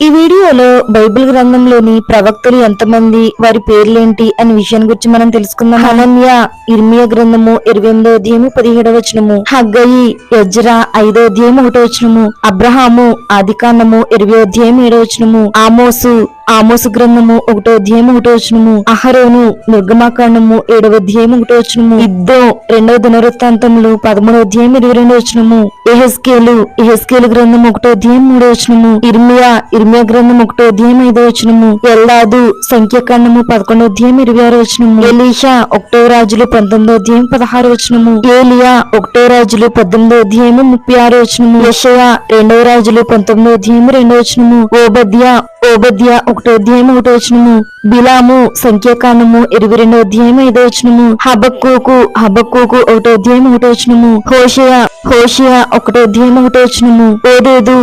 ఈ వీడియోలో బైబిల్ గ్రంథంలోని ప్రవక్తలు ఎంతమంది వారి పేర్లేంటి అనే విషయాన్ని గురించి మనం తెలుసుకుందాం. అనన్య ఇర్మియా గ్రంథము ఇరవై ఎనిమిదో అధ్యాయము పదిహేడవ వచనము. హగ్గయి యజ్రా ఐదో అధ్యాయం ఒకటో వచనము. అబ్రహాము ఆదికాండము ఇరవై అధ్యాయం ఏడో వచనము. ఆమోసు ఆమోసు గ్రంథము ఒకటో అధ్యాయం ఒకటో వచనము అహరోను నిర్గమాకాండము ఏడవ అధ్యాయం ఒకటో వచనము ఇద్దో రెండవ దినవృత్తాంతములు పదమూడో అధ్యాయం ఇరవై రెండో వచనము ఎహెస్కేలు ఎహెస్కేలు గ్రంథం ఒకటో అధ్యాయం మూడో వచనము ఇర్మియా ఇర్మియా గ్రంథం ఒకటో అధ్యాయం ఐదో వచనము ఎల్లాదు సంఖ్యాకాండము పదకొండో అధ్యాయం ఇరవై ఆరో వచనము ఎలీషా ఒకటో రాజులు పంతొమ్మిదో అధ్యాయం పదహారు వచనము ఏలియా ఒకటో రాజులు పద్దెనిమిదో అధ్యాయము ముప్పై ఆరో వచనము యషయా రెండవ రాజులు పంతొమ్మిదో అధ్యాయం రెండో వచనము. ఓబద్య ఓబద్య ఒకటో అధ్యాయం ఒకటో వచనము. బిలాము సంఖ్యాకాండము ఇరవై రెండో అధ్యాయం ఐదో వచనము. హబక్కూకు హబక్కుకు ఒకటో అధ్యాయం ఒకటో వచనము. హోషయ హోషయ ఒకటో అధ్యాయం ఒకటో వచనము. ఓదేదు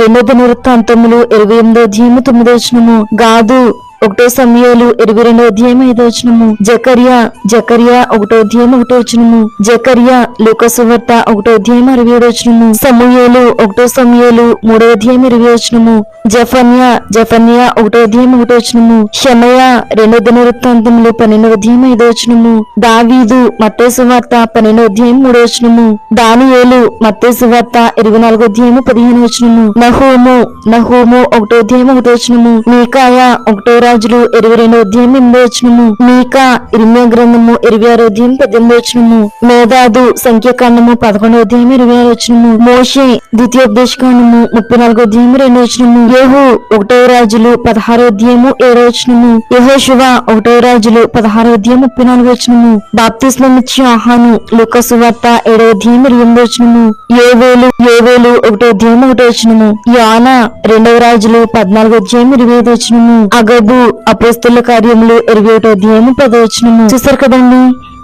రెండో దినవృత్తాంతములు ఇరవై ఎనిమిదో అధ్యాయము తొమ్మిదో వచనము. గాదు ఒకటో సమయాలు ఇరవై రెండో అధ్యాయం ఐదో వచనము. జకరియా జకరియా ఒకటో అధ్యాయం ఒకటో వచనము. జకరియా లూకసువార్త ఒకటో అధ్యాయం అరవై ఏడో వచనము. సమూహలు ఒకటో సమయాలు మూడో అధ్యాయం ఇరవై వచనము. జఫన్యా జఫన్యా ఒకటో అధ్యాయం ఒకటో వచనము. షమయ రెండో దినవృత్తాంతములు పన్నెండో అధ్యాయం ఐదో వచనము. దావీదు మట్టే సువార్త పన్నెండో అధ్యాయం మూడో వచనము. దానియేలు మత్తయి సువార్త ఇరవై నాలుగో అధ్యాయము పదిహేను వచనము. నహూము నహూము ఒకటో అధ్యాయం ఒకటో వచనము. మీకాయ ఒకటో రాజులు ఇరవై రెండో అధ్యాయం ఎనిమిదో వచనము. మీకా ఇరిమియా గ్రంథము ఇరవై ఆరో అధ్యాయం పద్దెనిమిదో వచనము. మేధాదు సంఖ్యాకాండము పదకొండో అధ్యాయం ఇరవై ఆరో వచనము. మోషే ద్వితీయోపదేశకాండము ముప్పై నాలుగో అధ్యాయం రెండు వచనము. యేహు ఒకటో రాజులు పదహారో అధ్యాయము ఏడో వచనము. యెహోషువ ఒకటో రాజులు పదహారో అధ్యాయం ముప్పై నాలుగో వచనము బాప్తిస్మమిచ్చి ఆహాను లుకసువార్త ఏడో అధ్యాయం ఇరవై ఎనిమిదో వచనము. ఏవేలు ఏవేలు ఒకటో అధ్యాయం ఒకటో వచనము. యానా రెండవ రాజులు పద్నాలుగో అధ్యాయం ఇరవై ఐదు వచనము. అగబు అపోస్తుల కార్యములు ఇరవై ఒకటో అధ్యాయం పదవచనము చూసారు కదండి?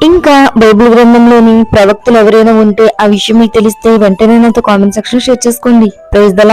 ఇంకా బైబిల్ గ్రంథంలోని ప్రవక్తలు ఎవరైనా ఉంటే ఆ విషయం మీకు తెలిస్తే వెంటనే నాతో కామెంట్ సెక్షన్ షేర్ చేసుకోండి. Prize the